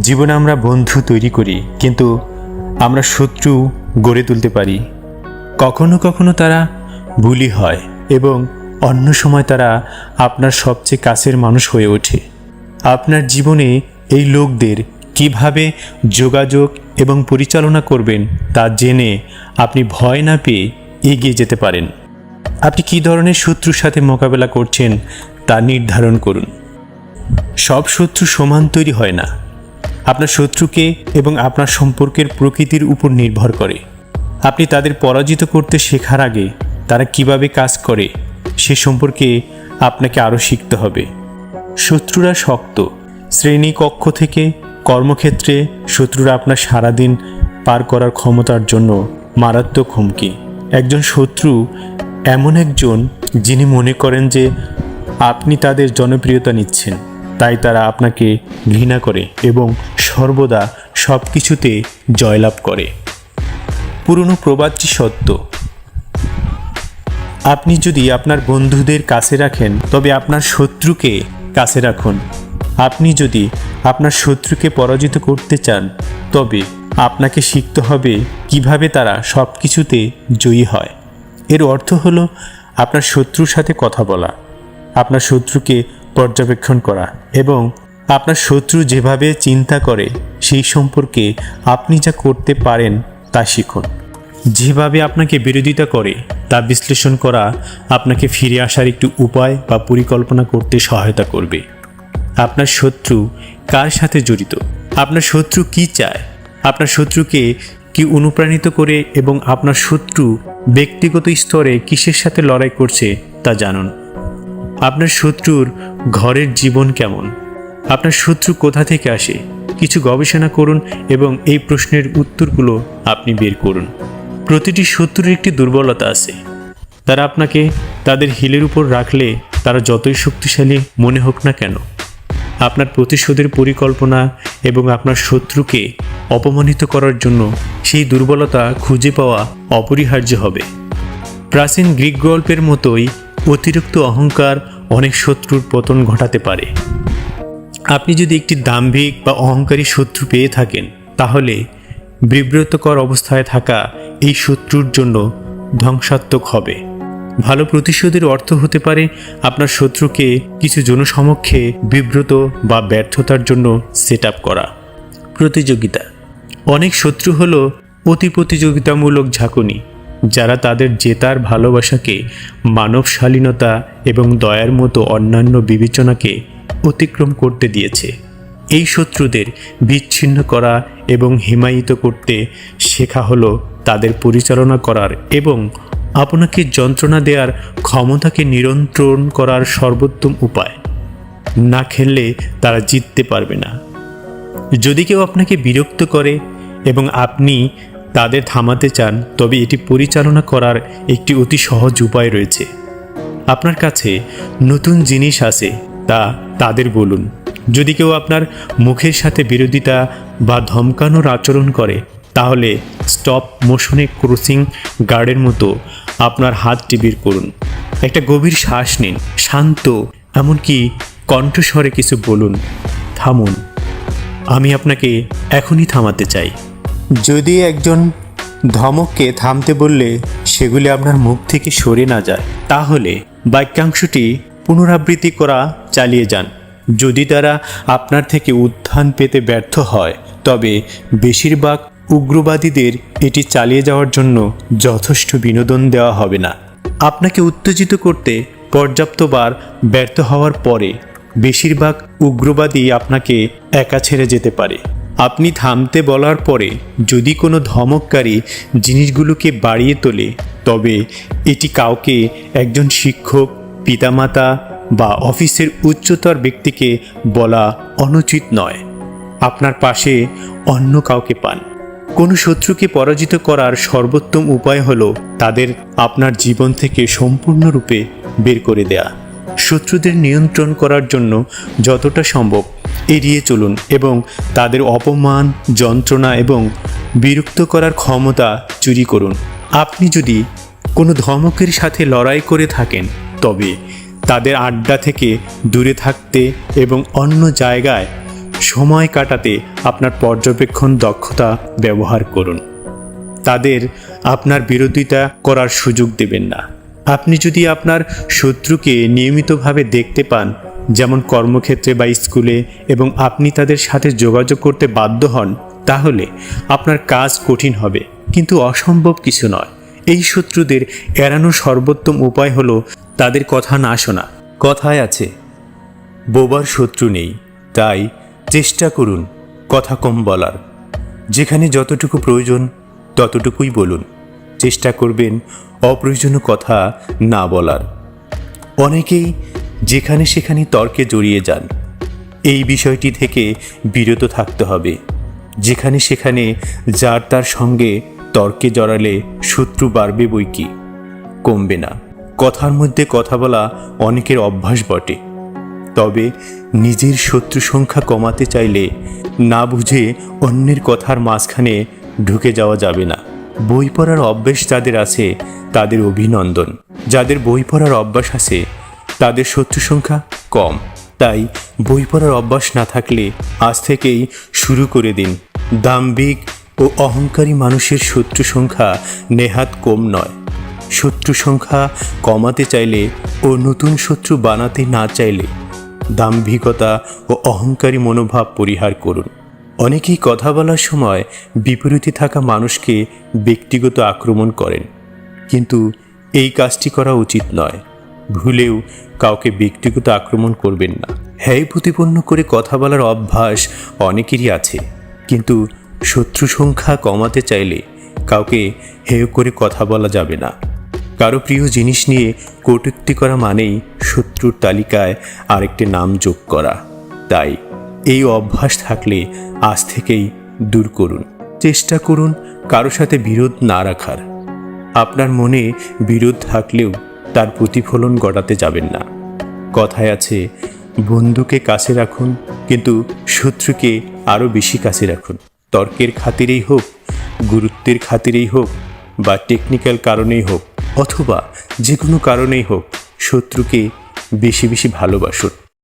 জীবনে আমরা বন্ধু তৈরি করি, কিন্তু আমরা শত্রু গড়ে তুলতে পারি। কখনো কখনো তারা বুলি হয় এবং অন্য সময় তারা আপনার সবচেয়ে কাছের মানুষ হয়ে ওঠে। আপনার জীবনে এই লোকদের কীভাবে যোগাযোগ এবং পরিচালনা করবেন তা জেনে আপনি ভয় না পেয়ে এগিয়ে যেতে পারেন। আপনি কী ধরনের শত্রুর সাথে মোকাবেলা করছেন তা নির্ধারণ করুন। সব শত্রু সমান তৈরি হয় না। আপনার শত্রুকে এবং আপনার সম্পর্কের প্রকৃতির উপর নির্ভর করে। আপনি তাদের পরাজিত করতে শেখার আগে তারা কীভাবে কাজ করে, সে সম্পর্কে আপনাকে আরও শিখতে হবে। শত্রুরা শক্ত, শ্রেণি কক্ষ থেকে কর্মক্ষেত্রে শত্রুরা আপনার সারাদিন পার করার ক্ষমতার জন্য মারাত্মক হুমকি। একজন শত্রু এমন একজন যিনি মনে করেন যে আপনি তাদের জনপ্রিয়তা নিচ্ছেন, তাই তারা আপনাকে ঘৃণা করে এবং সর্বদা সব কিছুতে জয়লাভ করে। পুরনো প্রবাদটি সত্য। আপনি যদি আপনার বন্ধুদের কাছে রাখেন, তবে আপনার শত্রুকে কাছে রাখুন। আপনি যদি আপনার শত্রুকে পরাজিত করতে চান, তবে আপনাকে শিখতে হবে কীভাবে তারা সব কিছুতে জয়ী হয়। এর অর্থ হলো আপনার শত্রুর সাথে কথা বলা, আপনার শত্রুকে পর্যবেক্ষণ করা এবং আপনার শত্রু যেভাবে চিন্তা করে, সেই সম্পর্কে আপনি যা করতে পারেন তা শিখুন। যেভাবে আপনাকে বিরোধিতা করে, তা বিশ্লেষণ করা আপনাকে ফিরে আসার একটি উপায় বা পরিকল্পনা করতে সহায়তা করবে। আপনার শত্রু কার সাথে জড়িত? আপনার শত্রু কি চায়? আপনার শত্রুকে কি অনুপ্রাণিত করে এবং আপনার শত্রু ব্যক্তিগত স্তরে কিসের সাথে লড়াই করছে তা জানুন। আপনার শত্রুর ঘরের জীবন কেমন? আপনার শত্রু কোথা থেকে আসে? কিছু গবেষণা করুন এবং এই প্রশ্নের উত্তরগুলো আপনি বের করুন। প্রতিটি শত্রুর একটি দুর্বলতা আছে। তারা আপনাকে তাদের হিলের উপর রাখলে তারা যতই শক্তিশালী মনে হোক না কেন, আপনার প্রতিশোধের পরিকল্পনা এবং আপনার শত্রুকে অপমানিত করার জন্য সেই দুর্বলতা খুঁজে পাওয়া অপরিহার্য হবে। প্রাচীন গ্রিক গল্পের মতোই অতিরিক্ত অহংকার অনেক শত্রুর পতন ঘটাতে পারে। আপনি যদি একটি দাম্ভিক বা অহংকারী শত্রু পেয়ে থাকেন, তাহলে বিব্রতকর অবস্থায় থাকা এই শত্রুর জন্য ধ্বংসাত্মক হবে। ভালো প্রতিশোধের অর্থ হতে পারে আপনার শত্রুকে কিছু জনসমক্ষে বিব্রত বা ব্যর্থতার জন্য সেট করা। প্রতিযোগিতা। অনেক শত্রু হল অতি প্রতিযোগিতামূলক ঝাঁকুনি। যারা তাদের জেতার ভালোবাসাকে মানব শালীনতা এবং দয়ার মতো অন্যান্য বিবেচনাকে অতিক্রম করতে দিয়েছে। এই শত্রুদের বিচ্ছিন্ন করা এবং হিমায়িত করতে শেখা হলো তাদের পরিচালনা করার এবং আপনাকে যন্ত্রণা দেওয়ার, ক্ষমতাকে নিয়ন্ত্রণ করার সর্বোত্তম উপায়। না খেললে তারা জিততে পারবে না। যদি কেউ আপনাকে বিরক্ত করে এবং আপনি তাদের থামাতে চান, তবে এটি পরিচালনা করার একটি অতি সহজ উপায় রয়েছে। আপনার কাছে নতুন জিনিস আছে, তা তাদের বলুন। যদি কেউ আপনার মুখের সাথে বিরোধিতা বা ধমকানোর আচরণ করে, তাহলে স্টপ মোশনে ক্রসিং গার্ডের মতো আপনার হাতটি বের করুন। একটা গভীর শ্বাস নিন, শান্ত, এমনকি কণ্ঠস্বরে কিছু বলুন। থামুন, আমি আপনাকে এখনই থামাতে চাই। যদি একজন ধমককে থামতে বললে সেগুলি আপনার মুখ থেকে সরে না যায়, তাহলে বাক্যাংশটি পুনরাবৃত্তি করা চালিয়ে যান। যদি তারা আপনার থেকে উত্থান পেতে ব্যর্থ হয়, তবে বেশিরভাগ উগ্রবাদীদের এটি চালিয়ে যাওয়ার জন্য যথেষ্ট বিনোদন দেওয়া হবে না। আপনাকে উত্তেজিত করতে পর্যাপ্তবার ব্যর্থ হওয়ার পরে বেশিরভাগ উগ্রবাদী আপনাকে একা ছেড়ে যেতে পারে। আপনি থামতে বলার পরে যদি কোনো ধমককারী জিনিসগুলোকে বাড়িয়ে তোলে, তবে এটি কাউকে, একজন শিক্ষক, পিতামাতা বা অফিসের উচ্চতর ব্যক্তিকে বলা অনুচিত নয়। আপনার পাশে অন্য কাউকে পান। কোনো শত্রুকে পরাজিত করার সর্বোত্তম উপায় হলো তাদের আপনার জীবন থেকে সম্পূর্ণরূপে বের করে দেয়া। শত্রুদের নিয়ন্ত্রণ করার জন্য যতটা সম্ভব এড়িয়ে চলুন এবং তাদের অপমান, যন্ত্রণা এবং বিরক্ত করার ক্ষমতা চুরি করুন। আপনি যদি কোনো ধমকের সাথে লড়াই করে থাকেন, তবে তাদের আড্ডা থেকে দূরে থাকতে এবং অন্য জায়গায় সময় কাটাতে আপনার পর্যবেক্ষণ দক্ষতা ব্যবহার করুন। তাদের আপনার বিরোধিতা করার সুযোগ দেবেন না। আপনি যদি আপনার শত্রুকে নিয়মিতভাবে দেখতে পান যেমন কর্মক্ষেত্রে বা স্কুলে এবং আপনি তাদের সাথে যোগাযোগ করতে বাধ্য হন, তাহলে আপনার কাজ কঠিন হবে। কিন্তু অসম্ভব কিছু নয়। এই শত্রুদের এড়ানোর সর্বোত্তম উপায় হলো তাদের কথা না শোনা। কথায় আছে, বোবার শত্রু নেই, তাই চেষ্টা করুন, কথা কম বলার। যেখানে যতটুকু প্রয়োজন, ততটুকুই বলুন। চেষ্টা করবেন অপ্রয়োজনীয় কথা না বলার। অনেকেই যেখানে সেখানে তর্কে জড়িয়ে যান। এই বিষয়টি থেকে বিরত থাকতে হবে। যেখানে সেখানে যার তার সঙ্গে তর্কে জড়ালে শত্রু বাড়বে বই কি? কমবে না। কথার মধ্যে কথা বলা অনেকের অভ্যাস বটে। তবে নিজের শত্রু সংখ্যা কমাতে চাইলে না বুঝে অন্যের কথার মাঝখানে ঢুকে যাওয়া যাবে না। বই পড়ার অভ্যাস যাদের আছে, তাদের অভিনন্দন। যাদের বই পড়ার অভ্যাস আছে তাদের শত্রু সংখ্যা কম। তাই বই পড়ার অভ্যাস না থাকলে আজ থেকেই শুরু করে দিন। দাম্ভিক ও অহংকারী মানুষের শত্রু সংখ্যা নেহাত কম নয়। শত্রু সংখ্যা কমাতে চাইলে ও নতুন শত্রু বানাতে না চাইলে দাম্ভিকতা ও অহংকারী মনোভাব পরিহার করুন। অনেকেই কথা বলার সময় বিপরীতে থাকা মানুষকে ব্যক্তিগত আক্রমণ করেন। কিন্তু এই কাজটি করা উচিত নয়। ভুলেও কাউকে ব্যক্তিগত আক্রমণ করবেন না। হ্যায় প্রতিপন্ন করে কথা বলার অভ্যাস অনেকেরই আছে। কিন্তু শত্রু সংখ্যা কমাতে চাইলে কাউকে হেয় করে কথা বলা যাবে না। কারও প্রিয় জিনিস নিয়ে কটূক্তি করা মানেই শত্রুর তালিকায় আরেকটি নাম যোগ করা। তাই এই অভ্যাস থাকলে আজ থেকেই দূর করুন। চেষ্টা করুন কারও সাথে বিরোধ না রাখার। আপনার মনে বিরোধ থাকলেও তার প্রতিফলন ঘটাতে যাবেন না। কথায় আছে, বন্ধুকে কাছে রাখুন, কিন্তু শত্রুকে আরও বেশি কাছে রাখুন। তর্কের খাতিরেই হোক, গুরুত্বের খাতিরেই হোক, বা টেকনিক্যাল কারণেই হোক, অথবা যে কোনো কারণেই হোক, শত্রুকে বেশি বেশি ভালোবাসুন।